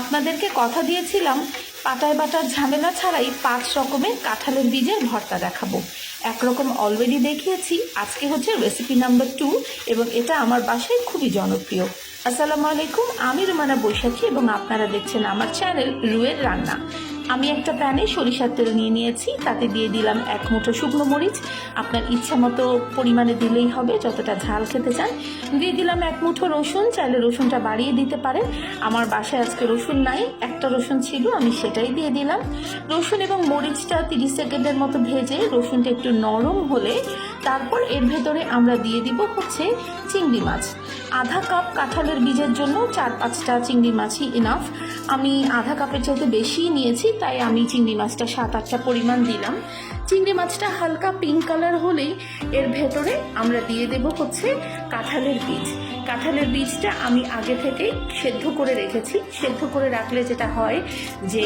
আপনাদেরকে কথা দিয়েছিলাম পাটায় বাটার ঝামেলা ছাড়াই পাঁচ রকমের কাঁঠালের বীজের ভর্তা দেখাবো। একরকম অলরেডি দেখিয়েছি, আজকে হচ্ছে রেসিপি নাম্বার টু এবং এটা আমার বাসায় খুবই জনপ্রিয়। আসসালামু আলাইকুম, আমি রুমানা বৈশাখী এবং আপনারা দেখছেন আমার চ্যানেল রুয়ের রান্না। আমি একটা প্যানে সরিষার তেল নিয়ে নিয়েছি, তাতে দিয়ে দিলাম এক মুঠো শুকনো মরিচ। আপনার ইচ্ছা মতো পরিমাণে দিলেই হবে, যতটা ঝাল খেতে চান। দিয়ে দিলাম এক মুঠো রসুন, চাইলে রসুনটা বাড়িয়ে দিতে পারেন। আমার বাসায় আজকে রসুন নাই, একটা রসুন ছিল, আমি সেটাই দিয়ে দিলাম। রসুন এবং মরিচটা তিরিশ সেকেন্ডের মতো ভেজে রসুনটা একটু নরম হলে, তারপর এর ভেতরে আমরা দিয়ে দিব হচ্ছে চিংড়ি মাছ। আধা কাপ কাঁঠালের বীজের জন্য চার পাঁচটা চিংড়ি মাছই ইনাফ আমি আধা কাপের চাইতে বেশি নিয়েছি, তাই আমি চিংড়ি মাছটা সাত আটটা পরিমাণ দিলাম। চিংড়ি মাছটা হালকা পিঙ্ক কালার হলেই এর ভেতরে আমরা দিয়ে দেব হচ্ছে কাঁঠালের বীজ। কাঁঠালের বীজটা আমি আগে থেকেই সেদ্ধ করে রেখেছি। সেদ্ধ করে রাখলে যেটা হয় যে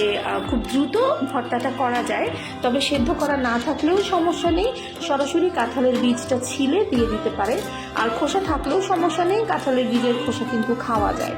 খুব দ্রুত ভর্তাটা করা যায়। তবে সেদ্ধ করা না থাকলেও সমস্যা নেই। সরাসরি কাঁঠালের বীজটা ছিলে দিয়ে দিতে পারে। আর খোসা থাকলেও সমস্যা নেই, কাঁঠালের বীজের খোসা কিন্তু খাওয়া যায়।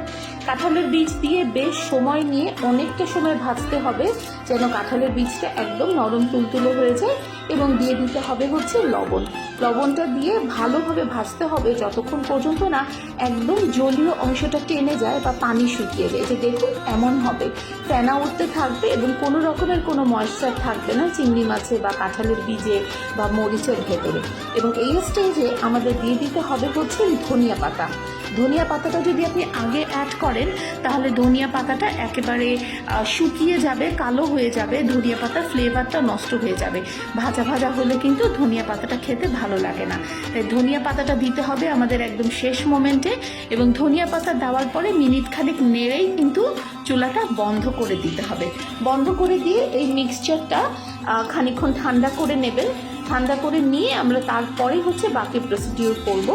কাঁঠালের বীজ দিয়ে বেশ সময় নিয়ে অনেকটা সময় ভাজতে হবে যেন কাঁঠালের বীজটা একদম নরম তুলতুলে হয়ে যায় এবং দিয়ে দিতে হবে হচ্ছে লবণ। লবণটা দিয়ে ভালোভাবে ভাজতে হবে যতক্ষণ পর্যন্ত না একদম জলীয় অংশটা টেনে যায় বা পানি শুকিয়ে যায়। যে দেখুন, এমন হবে। ফেনা উঠতে থাকবে এবং কোনো রকমের কোনো ময়শ্চার থাকবে না চিংড়ি মাছে বা কাঁঠালের বীজে বা মরিচের ভেতরে। এবং এই স্টেজে আমাদের দিয়ে দিতে হবে হচ্ছে ধনিয়া পাতা। ধনিয়া পাতাটা যদি আপনি আগে অ্যাড করেন তাহলে ধনিয়া পাতাটা একেবারে শুকিয়ে যাবে কালো হয়ে যাবে ধনিয়া পাতার ফ্লেভারটা নষ্ট হয়ে যাবে। ভাজা ভাজা হলে কিন্তু ধনিয়া পাতাটা খেতে ভালো লাগে না। তাই ধনিয়া পাতাটা দিতে হবে আমাদের একদম শেষ মোমেন্টে এবং ধনিয়া পাতা দেওয়ার পরে মিনিট খানিক নেড়েই কিন্তু চুলাটা বন্ধ করে দিতে হবে। বন্ধ করে দিয়ে এই মিক্সচারটা আহ, খানিকক্ষণ ঠান্ডা করে নেবেন। ঠান্ডা করে নিয়ে আমরা তারপরে হচ্ছে বাকি প্রসিডিউর করব।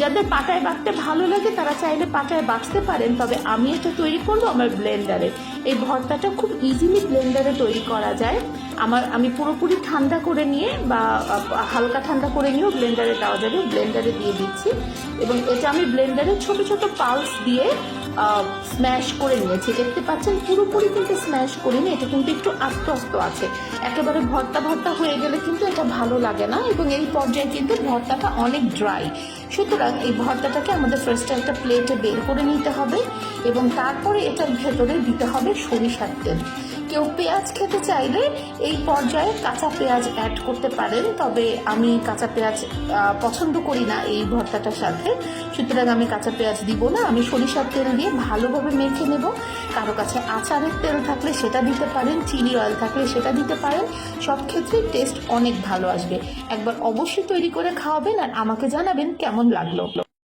যাদের পাটায় বাটতে ভালো লাগে, তারা চাইলে পাটায় বাটতে পারেন, তবে আমি এটা তৈরি করব আমার ব্লেন্ডারে এই ভর্তাটা খুব ইজিলি ব্লেন্ডারে তৈরি করা যায়। আমার, আমি পুরোপুরি ঠান্ডা করে নিয়ে বা হালকা ঠান্ডা করে নিয়েও ব্লেন্ডারে দেওয়া যাবে ব্লেন্ডারে দিয়ে দিচ্ছি। এবং এটা আমি ব্লেন্ডারে ছোট ছোট পালস দিয়ে স্ম্যাশ করে নিয়েছি। দেখতে পাচ্ছেন, পুরোপুরি কিন্তু স্ম্যাশ করিনি, এটা কিন্তু একটু আস্ত আস্ত আছে। একেবারে ভর্তা ভর্তা হয়ে গেলে কিন্তু এটা ভালো লাগে না এবং এই পর্যায়ে কিন্তু ভর্তাটা অনেক ড্রাই সুতরাং এই ভর্তাটাকে আমাদের ফার্স্টে একটা প্লেটে বের করে নিতে হবে এবং তারপরে এটার ভেতরে দিতে হবে সরিষার তেল। কেউ পেঁয়াজ খেতে চাইলে এই পর্যায়ে কাঁচা পেঁয়াজ অ্যাড করতে পারেন। তবে আমি কাঁচা পেঁয়াজ পছন্দ করি না এই ভর্তাটার সাথে। সুতরাং আমি কাঁচা পেঁয়াজ দিব না। আমি সরিষার তেল দিয়ে ভালোভাবে মেখে নেব। কারও কাছে আচারের তেল থাকলে সেটা দিতে পারেন চিনি অয়েল থাকলে সেটা দিতে পারেন। সব ক্ষেত্রে টেস্ট অনেক ভালো আসবে। একবার অবশ্যই তৈরি করে খাওয়াবেন আর আমাকে জানাবেন কেমন লাগল।